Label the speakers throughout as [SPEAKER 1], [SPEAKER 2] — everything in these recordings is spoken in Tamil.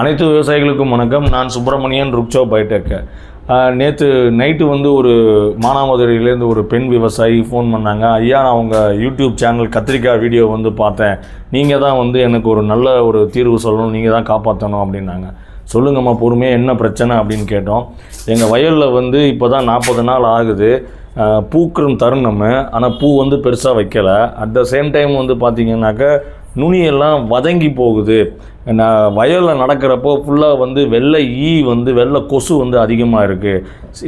[SPEAKER 1] அனைத்து விவசாயிகளுக்கும் வணக்கம். நான் சுப்பிரமணியன் ருக்ஷோ பைடெக். நேற்று நைட்டு வந்து ஒரு மானாமதுரையிலேருந்து ஒரு பெண் விவசாயி ஃபோன் பண்ணாங்க. ஐயா நான் உங்கள் யூடியூப் சேனல் கத்திரிக்காய் வீடியோ வந்து பார்த்தேன். நீங்கள் தான் வந்து எனக்கு ஒரு நல்ல ஒரு தீர்வு சொல்லணும். நீங்கள் தான் காப்பாற்றணும் அப்படின்னாங்க. சொல்லுங்கம்மா பொறுமையாக என்ன பிரச்சனை? அப்படின்னு கேட்டோம். எங்கள் வயலில் வந்து இப்போ தான் நாற்பது நாள் ஆகுது. அஹ், தருணம். ஆனால் பூ வந்து பெருசாக வைக்கலை. அட் த சேம் டைம் வந்து பார்த்திங்கனாக்க நுனியெல்லாம் வதங்கி போகுது. வயலில் நடக்கிறப்போ ஃபுல்லாக வந்து வெள்ளை ஈ வந்து வெள்ளை கொசு வந்து அதிகமாக இருக்குது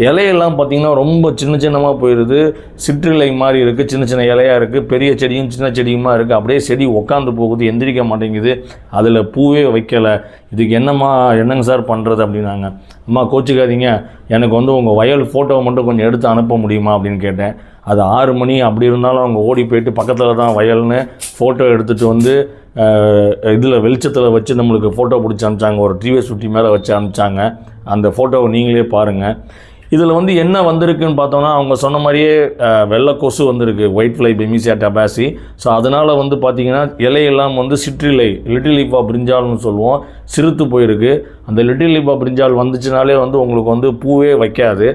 [SPEAKER 1] இலையெல்லாம் பார்த்திங்கன்னா ரொம்ப சின்ன சின்னமாக போயிடுது சிற்றிலை மாதிரி இருக்குது சின்ன சின்ன இலையாக இருக்குது பெரிய செடியும் சின்ன செடியுமா இருக்குது அப்படியே செடி உட்காந்து போகுது எந்திரிக்க மாட்டேங்குது. அதில் பூவே வைக்கலை. இதுக்கு என்னம்மா என்னங்க சார் பண்ணுறது அப்படின்னாங்க. அம்மா கோச்சிக்காதீங்க. எனக்கு வந்து உங்கள் வயல் ஃபோட்டோவை மட்டும் கொஞ்சம் எடுத்து அனுப்ப முடியுமா அப்படின்னு கேட்டேன். அது ஆறு மணி அப்படி இருந்தாலும் அவங்க ஓடி போயிட்டு பக்கத்தில் தான் வயல்னு ஃபோட்டோ எடுத்துகிட்டு வந்து இதில் வெளிச்சத்தில் வச்சு நம்மளுக்கு ஃபோட்டோ பிடிச்சி அனுப்பிச்சாங்க. ஒரு டிவிஎஸ் ஃபிஃப்டி மேலே வச்சு அனுப்பிச்சாங்க. அந்த ஃபோட்டோவை நீங்களே பாருங்கள் இதில் வந்து என்ன வந்திருக்குன்னு பார்த்தோம்னா அவங்க சொன்ன மாதிரியே வெள்ளை கொசு வந்திருக்கு white fly Bemisia tabaci so அதனால் வந்து பார்த்திங்கன்னா இலையெல்லாம் வந்து சிற்றிலை லிட்டில் லீஃபா பிரிஞ்சால்னு சொல்லுவோம். சிறுத்து போயிருக்கு. அந்த லிட்டில் லீஃபா பிரிஞ்சால் வந்துச்சுனாலே வந்து உங்களுக்கு வந்து பூவே வைக்காது.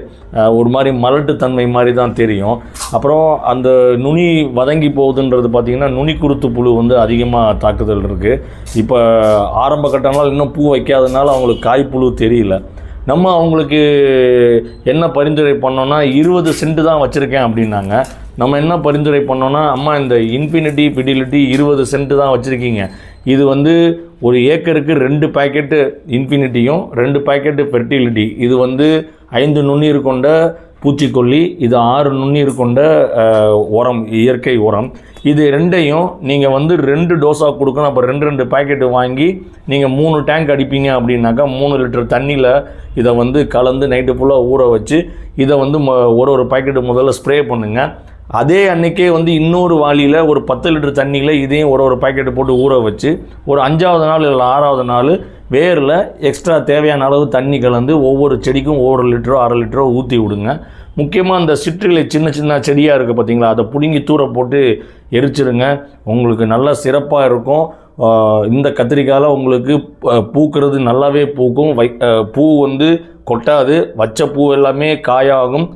[SPEAKER 1] ஒரு மாதிரி மலட்டு தன்மை மாதிரி தான் தெரியும். அப்புறம் அந்த நுனி வதங்கி போகுதுன்றது பார்த்திங்கன்னா நுனி குருத்து புழு வந்து அதிகமாக தாக்குதல் இருக்குது இப்போ ஆரம்ப கட்டம்லாம் இன்னும் பூ வைக்காதனால அவங்களுக்கு காய்ப்புழு தெரியல. நம்ம அவங்களுக்கு என்ன பரிந்துரை பண்ணோன்னா இருபது சென்ட் தான் வச்சுருக்கேன் அப்படின்னாங்க. நம்ம என்ன பரிந்துரை பண்ணோன்னா அம்மா இந்த இன்ஃபினிட்டி பிடிலிட்டி இருபது சென்ட் தான் வச்சுருக்கீங்க. இது வந்து ஒரு ஏக்கருக்கு ரெண்டு பேக்கெட்டு இன்ஃபினிட்டியும் ரெண்டு பேக்கெட்டு ஃபெர்டிலிட்டி இது வந்து ஐந்து நுண்ணீர் கொண்ட பூச்சிக்கொல்லி இது ஆறு நுண்ணீர் கொண்ட உரம் இயற்கை உரம். இது ரெண்டையும் நீங்கள் வந்து ரெண்டு டோஸாக கொடுக்கணும். அப்போ ரெண்டு ரெண்டு பாக்கெட்டு வாங்கி நீங்கள் மூணு டேங்க் அடிப்பீங்க அப்படின்னாக்கா மூணு லிட்டர் தண்ணியில் இதை வந்து கலந்து நைட்டு ஃபுல்லாக ஊற வச்சு இதை வந்து மொ- ஒரு ஒரு பாக்கெட்டு முதல்ல ஸ்ப்ரே பண்ணுங்கள் அதே அன்றைக்கே வந்து இன்னொரு வாளியில் ஒரு பத்து லிட்டர் தண்ணியில் இதையும் ஒரு ஒரு பாக்கெட்டு போட்டு ஊற வச்சு ஒரு அஞ்சாவது நாள் இல்லை ஆறாவது நாள் வேரில் எக்ஸ்ட்ரா தேவையான அளவு தண்ணி கலந்து ஒவ்வொரு செடிக்கும் ஒவ்வொரு லிட்டரோ அரை லிட்டரோ ஊற்றி விடுங்க. முக்கியமாக அந்த சிற்றிலை சின்ன சின்ன செடியாக இருக்குது பார்த்தீங்களா அதை பிடுங்கி தூர போட்டு எரிச்சிருங்க. உங்களுக்கு நல்லா சிறப்பாக இருக்கும். இந்த கத்திரிக்காயில் உங்களுக்கு ப- பூக்கிறது நல்லாவே பூக்கும். வை பூ வந்து கொட்டாது. வச்ச பூ எல்லாமே காயாகும்.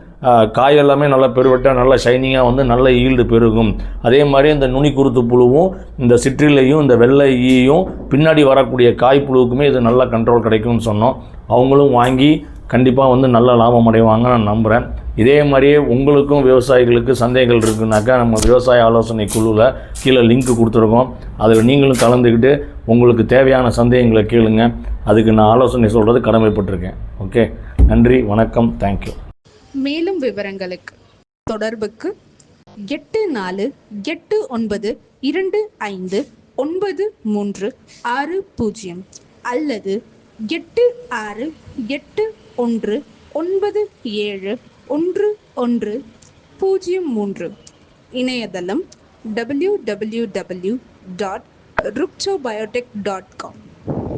[SPEAKER 1] காய் எல்லாமே நல்லா பெருவட்டாக நல்லா ஷைனிங்காக வந்து நல்ல ஈல்டு பெருகும். அதே மாதிரி இந்த நுனி குருத்து புழுவும் இந்த சிற்றிலையும் இந்த வெள்ளை ஈயும் பின்னாடி வரக்கூடிய காய் புழுவுக்குமே இது நல்ல கண்ட்ரோல் கிடைக்கும்னு சொன்னோம். அவங்களும் வாங்கி கண்டிப்பாக வந்து நல்ல லாபம் அடைவாங்க நான் நம்புகிறேன் இதே மாதிரியே உங்களுக்கும் விவசாயிகளுக்கு சந்தேகங்கள் இருக்குனாக்கா நம்ம விவசாய ஆலோசனை குழுவில் கீழே லிங்க் கொடுத்துருக்கோம். அதில் நீங்களும் கலந்துக்கிட்டு உங்களுக்கு தேவையான சந்தேகங்களை கேளுங்க. அதுக்கு நான் ஆலோசனை சொல்கிறது கடமைப்பட்டிருக்கேன். ஓகே நன்றி வணக்கம் தேங்க்யூ
[SPEAKER 2] மேலும் விவரங்களுக்கு தொடர்புக்கு எட்டு நாலு எட்டு ஒன்பது இரண்டு ஐந்து ஒன்பது மூன்று ஆறு பூஜ்ஜியம் அல்லது எட்டு ஆறு எட்டு ஒன்று ஒன்பது ஏழு ஒன்று ஒன்று பூஜ்ஜியம் மூன்று. இணையதளம் W W W dot Ruxo biotech dot com